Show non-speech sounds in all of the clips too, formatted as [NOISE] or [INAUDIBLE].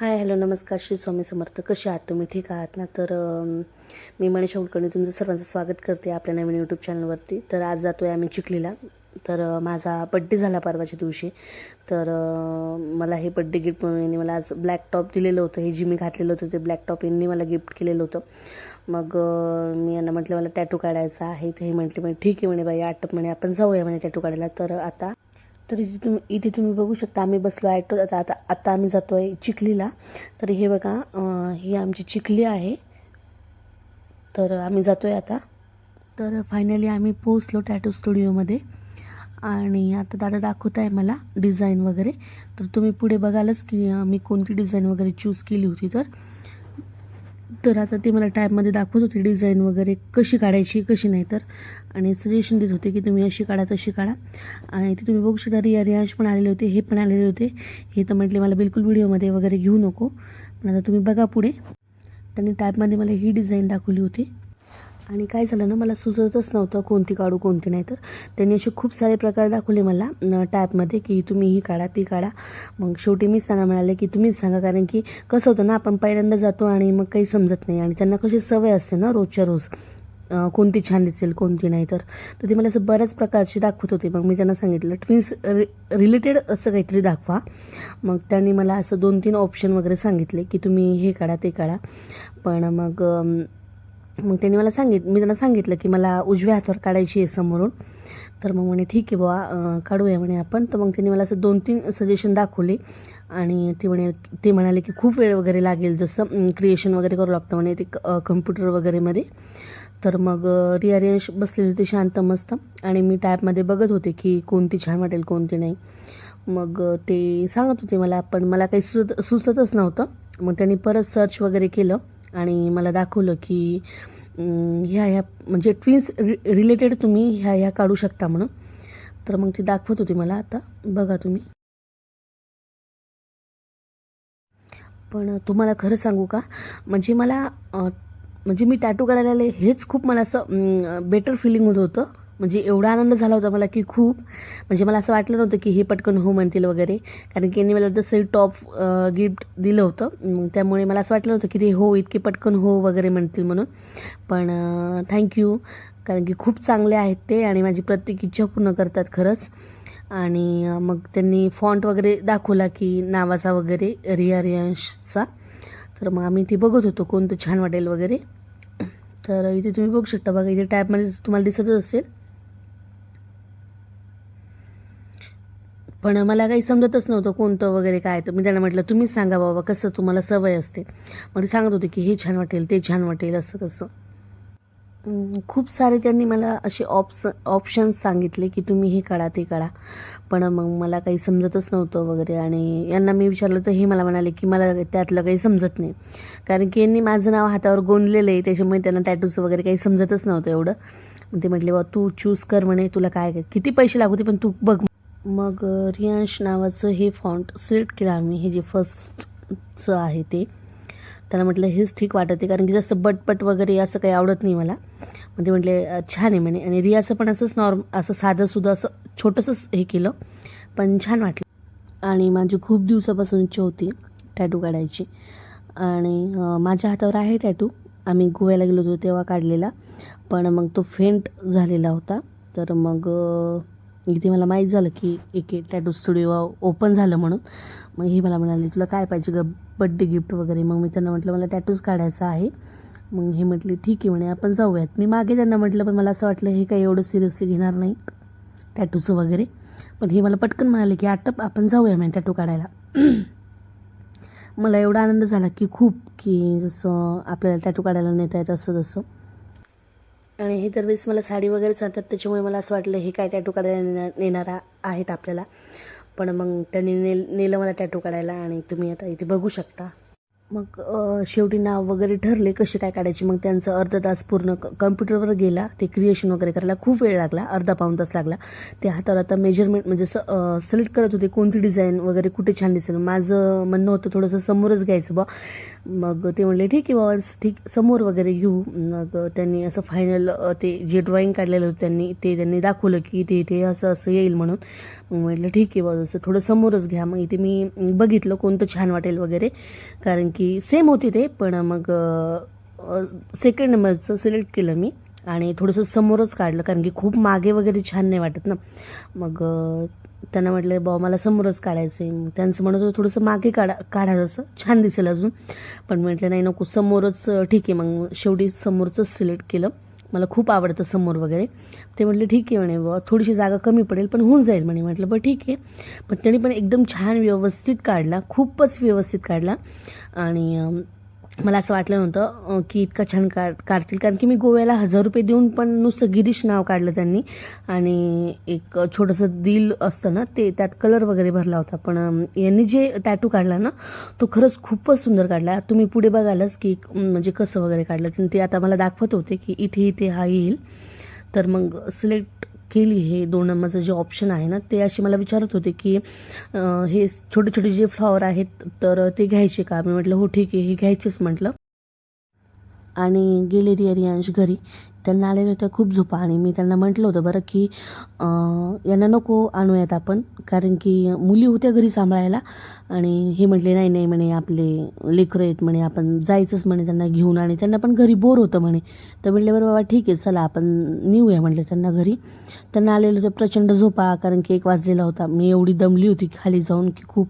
Hi hello नमस्कार. श्री स्वामी समर्थ. कसे आहात तुम्ही? ठीक आहात ना? तर मी मनीषा कुलकर्णी तुमचं सर्वांचं स्वागत करते आपल्या नवीन यूट्यूब चॅनलवरती तर आज जातो आहे आम्ही चिखलीला. तर माझा बड्डे झाला परवाच्या दिवशी. तर मला हे बड्डे गिफ्ट म्हणून यांनी मला आज ब्लॅक टॉप दिलेलं होतं. हे जी मी घातलेलं होतं ते ब्लॅक टॉप यांनी मला गिफ्ट केलेलं होतं. मग मी यांना म्हटलं मला टॅटू काढायचा आहे. तर हे म्हटले म्हणे ठीक आहे म्हणे बाई आटप म्हणे आपण जाऊया म्हणे टॅटू काढायला. तर आता तर इथे तुम्ही इथे तुम्ही बघू शकता आम्ही बसलो ॲटोत आता आता आता आम्ही जातो आहे चिखलीला. तर हे बघा ही आमची चिखली आहे. तर आम्ही जातो आहे आता. तर फायनली आम्ही पोचलो टॅटो स्टुडिओमध्ये आणि आता दादा दाखवत आहे मला डिझाईन वगैरे. तर तुम्ही पुढे बघालच की मी कोणती डिझाईन वगैरे चूज केली होती तर. तर आता ते मला टॅबमध्ये दाखवत होती डिझाईन वगैरे कशी काढायची कशी नाही तर. आणि सजेशन देत होते की तुम्ही अशी काढा तशी काढा. आणि ते तुम्ही बघू शकता रिया रियांश पण आलेले होते हे पण आलेले होते. हे तर म्हटले मला बिलकुल व्हिडिओमध्ये वगैरे घेऊ नको. पण आता तुम्ही बघा पुढे. त्यांनी टॅबमध्ये मला ही डिझाईन दाखवली होती. आणि काय झालं ना मला सुचतच नव्हतं कोणती काढू कोणती नाही. तर त्यांनी असे खूप सारे प्रकार दाखवले मला टॅबमध्ये की तुम्ही ही काढा ती काढा. मग शेवटी मीच त्यांना म्हणाले की तुम्हीच सांगा कारण की कसं होतं ना आपण पहिल्यांदा जातो आणि मग काही समजत नाही. आणि त्यांना कशी सवय असते ना रोजच्या रोज कोणती छान दिसेल कोणती नाही. तर तर ते मला असं बऱ्याच प्रकारची दाखवत होते. मग मी त्यांना सांगितलं ट्विन्स रि रिलेटेड असं काहीतरी दाखवा. मग त्यांनी मला असं दोन तीन ऑप्शन वगैरे सांगितले की तुम्ही हे काढा ते काढा. पण मग मग त्यांनी मला सांगित मी त्यांना सांगितलं की मला उजव्या हातावर काढायची आहे समोरून. तर मग म्हणे ठीक आहे बुवा काढूया म्हणे आपण. तर मग त्यांनी मला असं दोन तीन सजेशन दाखवले. आणि ते म्हणे ते म्हणाले की खूप वेळ वगैरे लागेल जसं क्रिएशन वगैरे करू लागतं म्हणे ते कम्प्युटर वगैरेमध्ये तर मग अं, रिया रियांश बसलेली होती शांत मस्त. आणि मी टॅबमध्ये बघत होते की कोणती छान वाटेल कोणती नाही. मग ते सांगत होते मला पण मला काही सुचत सुचतच नव्हतं. मग त्यांनी परत सर्च वगैरे केलं. आणि मला दाखवलं की ह्या ह्या म्हणजे ट्विन्स रि रिलेटेड तुम्ही ह्या ह्या काढू शकता म्हणून. तर मग ती दाखवत होती मला आता. बघा तुम्ही. पण तुम्हाला खरं सांगू का? म्हणजे मला म्हणजे मी टॅटू काढायला आले हेच खूप मला असं बेटर फिलिंग होत होतं. म्हणजे एवढा आनंद झाला होता मला की खूप. म्हणजे मला असं वाटलं नव्हतं की हे पटकन हो म्हणतील वगैरे. कारण की यांनी मला तसं टॉप गिफ्ट दिलं होतं त्यामुळे मला असं वाटलं नव्हतं की ते हो इतके पटकन हो वगैरे म्हणतील म्हणून. पण थँक्यू कारण की खूप चांगले आहेत ते आणि माझी प्रत्येक इच्छा पूर्ण करतात खरंच. आणि मग त्यांनी फॉन्ट वगैरे दाखवला की नावाचा वगैरे रिया रियांशचा. तर मग आम्ही ते बघत होतो कोणतं छान वाटेल वगैरे. तर इथे तुम्ही बघू शकता बघा इथे टॅबमध्ये तुम्हाला दिसतच असेल. पण मला काही समजतच नव्हतं कोणतं वगैरे काय. तर मी त्यांना म्हटलं तुम्हीच सांगा बाबा कसं तुम्हाला सवय असते. मग ते सांगत होते की हे छान वाटेल ते छान वाटेल असं कसं खूप सारे त्यांनी मला असे ऑप्स ऑप्शन्स सांगितले की तुम्ही हे काढा ते काढा पण मग मला काही समजतच नव्हतं वगैरे आणि यांना मी विचारलं तर हे मला म्हणाले की मला त्यातलं काही समजत नाही. कारण की यांनी माझं नाव हातावर गोंदलेलं आहे त्याच्यामुळे त्यांना टॅटूचं वगैरे काही समजतच नव्हतं एवढं. ते म्हटले बा तू चूज कर म्हणे तुला काय काय किती पैसे लागू ते पण तू बघ मग रियांश नावाचं हे फॉन्ट सिलेक्ट केलं आम्ही हे जे फर्स्टचं आहे ते. त्याला म्हटलं हेच ठीक वाटत आहे कारण की जास्त बटपट वगैरे असं काही आवडत नाही मला. मग ते म्हटले छान आहे म्हणे. आणि रियाचं पण असंच नॉर्म असं साधंसुद्धा असं छोटंसंच हे केलं पण छान वाटलं. आणि माझी खूप दिवसापासून इच्छा होती टॅटू काढायची. आणि माझ्या हातावर आहे टॅटू आम्ही गोव्याला गेलो होतो तेव्हा काढलेला. पण मग तो फेंट झालेला होता. तर मग इथे मला माहीत झालं की एक टॅटू स्टुडिओ ओपन झालं म्हणून. मग हे मला म्हणाली तुला काय पाहिजे ग? बड्डे गिफ्ट वगैरे. मग मी त्यांना म्हटलं मला टॅटूज काढायचा आहे. मग हे म्हटले ठीक आहे म्हणे आपण जाऊयात. मी मागे त्यांना म्हटलं पण मला असं वाटलं हे काही एवढं सिरियसली घेणार नाही टॅटूचं वगैरे. पण हे मला पटकन म्हणाले की आटप आपण जाऊया म्हणे टॅटू काढायला. [CLEARS THROAT] मला एवढा आनंद झाला की खूप की जसं आपल्याला टॅटू काढायला नेता येतं असं तसं आणि हे दरवेळेस मला साडी वगैरे चालतात त्याच्यामुळे मला असं वाटलं हे काय टॅटू काढायला नेणारा आहेत आपल्याला. पण मग त्यांनी ने नेलं मला टॅटू काढायला आणि तुम्ही आता इथे बघू शकता. मग शेवटी नाव वगैरे ठरले कसे काय काढायचे मग त्यांचं अर्धा तास पूर्ण क कम्प्युटरवर गेला ते क्रिएशन वगैरे करायला खूप वेळ लागला अर्धा पाऊण तास लागला. ते हातावर आता मेजरमेंट म्हणजे स सिलेक्ट करत होते कोणती डिझाईन वगैरे कुठे छान दिसेल. माझं म्हणणं होतं थोडंसं समोरच घ्यायचं बा मग ते म्हणले ठीक आहे बाबा ठीक समोर वगैरे घेऊ. मग त्यांनी असं फायनल ते जे ड्रॉइंग काढलेलं होतं त्यांनी ते त्यांनी दाखवलं की ते ते असं असं येईल म्हणून. म्हटलं ठीक आहे बाबा जसं थोडं समोरच घ्या. मग इथे मी बघितलं कोणतं छान वाटेल वगैरे कारण की सेम होते ते पण मग सेकंड नंबरचं सिलेक्ट केलं मी आणि थोडंसं समोरच काढलं कारण की खूप मागे वगैरे छान नाही वाटत ना. मग त्यांना म्हटलं बाबा मला समोरच काढायचं आहे त्यांचं म्हणत होतं थोडंसं मागे काढा काढायचं असं छान दिसेल अजून. पण म्हटलं नाही नको समोरच ठीक आहे. मग शेवटी समोरचंच सिलेक्ट केलं. मला खूप आवडतं समोर वगैरे. ते म्हटले ठीक आहे म्हणे बाबा थोडीशी जागा कमी पडेल पण होऊन जाईल म्हणे. म्हटलं बरं ठीक आहे. पण त्यांनी पण एकदम छान व्यवस्थित काढला खूपच व्यवस्थित काढला. आणि मला असं वाटलं नव्हतं की इतका छान काढ काढतील. कारण की मी गोव्याला हजार रुपये देऊन पण नुसतं गिरीश नाव काढलं त्यांनी. आणि एक छोटंसं दिल असतं ना ते त्यात कलर वगैरे भरला होता. पण यांनी जे टॅटू काढला ना तो खरंच खूपच सुंदर काढला. तुम्ही पुढे बघालच की म्हणजे कसं वगैरे काढलं. ते आता मला दाखवत होते की इथे इथे हा येईल. तर मग सिलेक्ट केली हे दोन नंबरचं जे ऑप्शन आहे ना ते असे मला विचारत होते की हे छोटे छोटे जे फ्लॉवर आहेत तर ते घ्यायचे का? मी म्हटलं हो ठीक आहे हे घ्यायचेच म्हटलं. आणि गेले रियांश घरी. त्यांना आलेल्या होत्या खूप झोपा आणि मी त्यांना म्हटलं होतं बरं की यांना नको आणूयात आपण कारण की मुली होत्या घरी सांभाळायला आणि हे म्हटले नाही नाही म्हणे आपले लेकरं आहेत म्हणे आपण जायचंच म्हणे त्यांना घेऊन आणि त्यांना पण घरी बोर होतं म्हणे. तर म्हटलं बरं बाबा ठीक आहे चला आपण नेऊया म्हटलं त्यांना घरी. त्यांना आलेलं तर प्रचंड झोपा कारण की एक वाजलेला होता. मी एवढी दमली होती खाली जाऊन की खूप.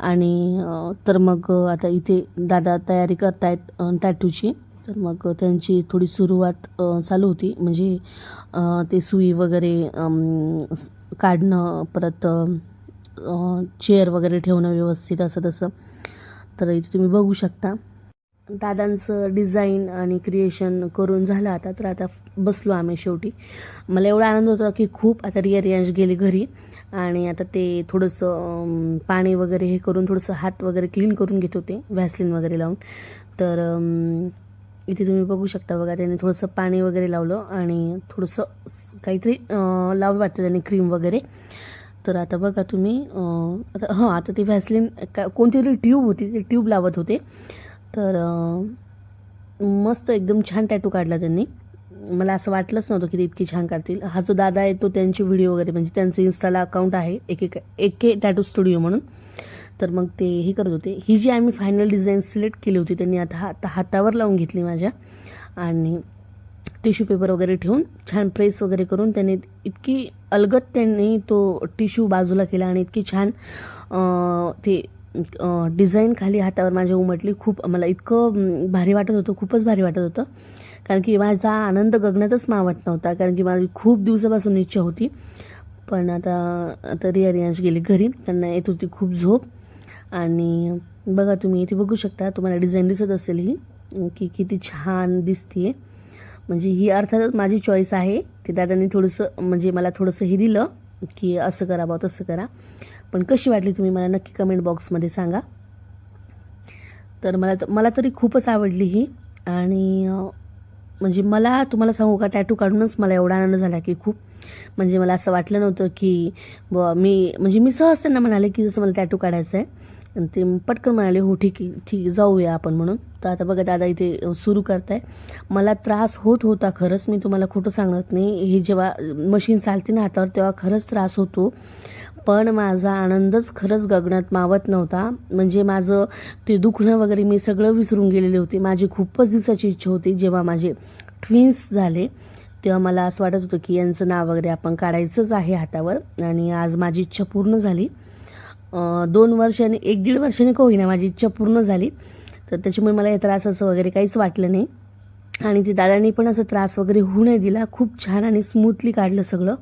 आणि तर मग आता इथे दादा तयारी करतायत टॅटूची. तर मग त्यांची थोडी सुरुवात चालू होती. म्हणजे ते सुई वगैरे काढणं परत चेअर वगैरे ठेवणं व्यवस्थित असं तसं. तर इथे तुम्ही बघू शकता. दादांचं डिझाईन आणि क्रिएशन करून झालं आता तर आता बसलो आम्ही शेवटी. मला एवढा आनंद होता की खूप आता रिया रियांश घरी. आणि आता ते थोडंसं पाणी वगैरे हे करून थोडंसं हात वगैरे क्लीन करून घेत होते व्हॅसलिन वगैरे लावून. तर इथे तुम्ही बघू शकता बघा त्याने थोडंसं पाणी वगैरे लावलं आणि थोडंसं काहीतरी लावं लावलं वाटतं त्याने क्रीम वगैरे. तर आता बघा तुम्ही आता हां आता ती व्हॅसलिन का कोणती तरी ट्यूब होती ती ट्यूब लावत होते. तर मस्त एकदम छान टॅटू काढला त्यांनी. मला असं वाटलंच नव्हतं की ते इतकी छान काढतील. हा जो दादा आहे तो त्यांचे व्हिडिओ वगैरे म्हणजे त्यांचं इन्स्टाला अकाउंट आहे एक एक एक टॅटू स्टुडिओ म्हणून. तर मग ते हे करत होते. ही जी आम्ही फायनल डिझाईन सिलेक्ट केली होती त्यांनी आता हात हातावर लावून घेतली माझ्या. आणि टिश्यू पेपर वगैरे ठेवून छान प्रेस वगैरे करून त्यांनी इतकी अलगत त्यांनी तो टिश्यू बाजूला केला आणि इतकी छान ते डिझाईन खाली हातावर माझ्या उमटली. खूप मला इतकं भारी वाटत होतं. खूपच भारी वाटत होतं. कारण की माझा आनंद गगनातच मावत नव्हता. कारण की माझी खूप दिवसापासून इच्छा होती. पण आता आता रिया रियांश गेली घरी. त्यांना येत होती खूप झोप. आणि बघा तुम्ही इथे बघू शकता. तुम्हाला डिझाईन दिसत असेल ही. की किती छान दिसतीये. म्हणजे ही अर्थातच माझी चॉईस आहे. ते दादांनी थोडंसं म्हणजे मला थोडंसं हे दिलं. की असं करा बा तसं करा. पण कशी वाटली तुम्ही मला नक्की कमेंट बॉक्समध्ये सांगा. तर मला मला तरी खूपच आवडली ही. आणि म्हणजे मला तुम्हाला सांगू का टॅटू काढूनच मला एवढा आनंद झाला की खूप. म्हणजे मला असं वाटलं नव्हतं की ब मी म्हणजे मी सहज त्यांना म्हणाले की जसं मला टॅटू काढायचं आहे. आणि ते पटकन म्हणाले हो ठीक आहे ठीक जाऊया आपण म्हणून. तर आता बघा दादा इथे सुरू करताय. मला त्रास होत होता खरंच मी तुम्हाला खोटं सांगत नाही. हे जेव्हा मशीन चालते ना हातावर तेव्हा खरंच त्रास होतो. पण माझा आनंदच खरंच गगनात मावत नव्हता. म्हणजे माझं ते दुखणं वगैरे मी सगळं विसरून गेलेले होते. माझी खूपच दिवसाची इच्छा होती जेव्हा माझे ट्विन्स झाले तेव्हा मला असं वाटत होतं की यांचं नाव वगैरे आपण काढायचंच आहे हातावर. आणि आज माझी इच्छा पूर्ण झाली. दोन वर्षाने एक दीड वर्षाने का होईना माझी इच्छा पूर्ण झाली. तर त्याच्यामुळे मला हे त्रासाचं वगैरे काहीच वाटलं नाही. आणि ते दादांनी पण असं त्रास वगैरे होऊ नाही दिला. खूप छान आणि स्मूथली काढलं सगळं.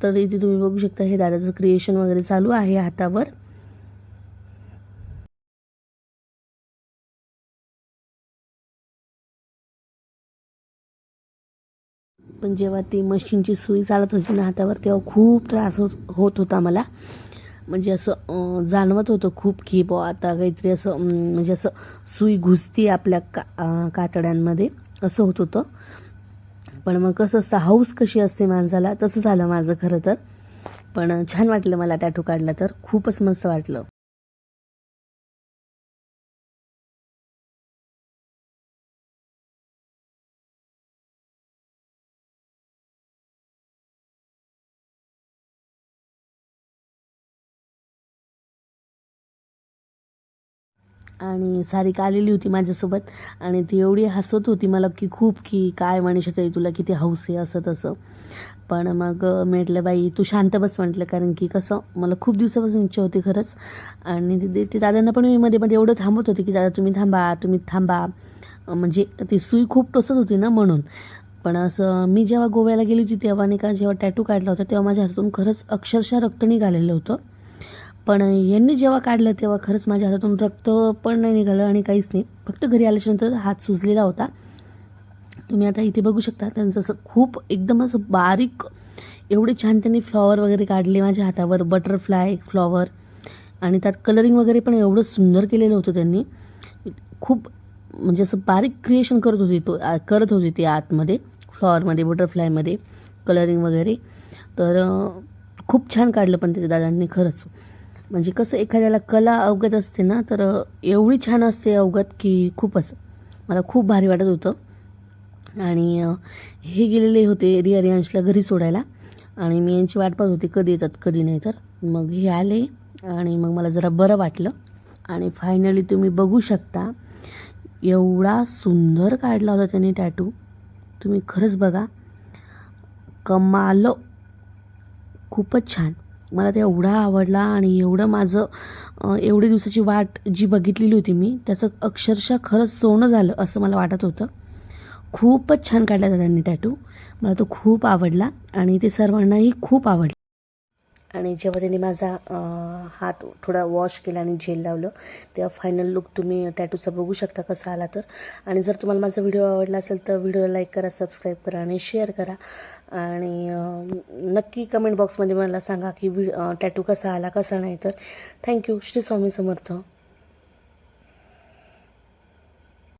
तर इथे तुम्ही बघू शकता हे दादाचं क्रिएशन वगैरे चालू आहे हातावर. पण जेव्हा ती मशीनची सुई चालत होती ना हातावर तेव्हा खूप त्रास होत होत होता मला. म्हणजे असं जाणवत होतं खूप की बुवा आता काहीतरी असं म्हणजे असं सुई घुसती आपल्या का कातड्यांमध्ये. असं होत होतं. पण मग कसं असतं हाऊस कशी असते माणसाला तसं झालं माझं खरं तर. पण छान वाटलं मला टॅटू काढला तर. खूपच मस्त वाटलं. आणि सारिका आलेली होती माझ्यासोबत आणि ती एवढी हसत होती मला की खूप की काय म्हणू ताई तुला किती हौस आहे असं तसं. पण मग म्हटलं बाई तू शांत बस म्हटलं कारण की कसं मला खूप दिवसापासून इच्छा होती खरंच. आणि ते ते दादांना पण मी मध्ये मध्ये एवढं थांबत होते की दादा तुम्ही थांबा तुम्ही थांबा. म्हणजे ती सुई खूप टोचत होती ना म्हणून. पण असं मी जेव्हा गोव्याला गेली होती तेव्हा नाही का जेव्हा टॅटू काढला होता तेव्हा माझ्या हातातून खरंच अक्षरशः रक्त निघालेलं होतं. पण यांनी जेव्हा काढलं तेव्हा खरंच माझ्या हातातून रक्त पण नाही निघालं आणि काहीच नाही. फक्त घरी आल्याच्यानंतर हात सुजलेला होता. तुम्ही आता इथे बघू शकता त्यांचं असं खूप एकदम असं बारीक एवढे छान त्यांनी फ्लॉवर वगैरे काढले माझ्या हातावर बटरफ्लाय फ्लॉवर. आणि त्यात कलरिंग वगैरे पण एवढं सुंदर केलेलं होतं त्यांनी. खूप म्हणजे असं बारीक क्रिएशन करत होती तो करत होती ते आतमध्ये फ्लॉवरमध्ये बटरफ्लायमध्ये कलरिंग वगैरे. तर खूप छान काढलं पण त्याच्या दादांनी खरंच. म्हणजे कसं एखाद्याला कला अवगत असते ना तर एवढी छान असते अवगत की खूपच. मला खूप भारी वाटत होतं. आणि हे गेलेले होते रिया रियांशला घरी सोडायला. आणि मी यांची वाट पाहत होती कधी येतात कधी नाही तर. मग हे आले आणि मग मला जरा बरं वाटलं. आणि फायनली तुम्ही बघू शकता एवढा सुंदर काढला होता त्याने टॅटू तुम्ही खरंच बघा. कमाल. खूपच छान. मला ते एवढा आवडला आणि एवढं माझं एवढी दिवसाची वाट जी बघितलेली होती मी त्याचं अक्षरशः खरंच सोनं झालं असं मला वाटत होतं. खूपच छान काढला दादांनी त्यांनी टॅटू मला तो खूप आवडला आणि ते सर्वांनाही खूप आवडलं. आणि जेव्हा त्यांनी माझा हात थोडा वॉश केला आणि जेल लावलं तेव्हा फायनल लुक तुम्ही टॅटूचा बघू शकता कसा आला तर. आणि जर तुम्हाला माझा व्हिडिओ आवडला असेल तर व्हिडिओला लाईक करा सबस्क्राईब करा आणि शेअर करा. आणि नक्की कमेंट बॉक्समध्ये मला सांगा की व्हि टॅटू कसा आला कसा नाही तर. Thank you Shri Swami Samarth.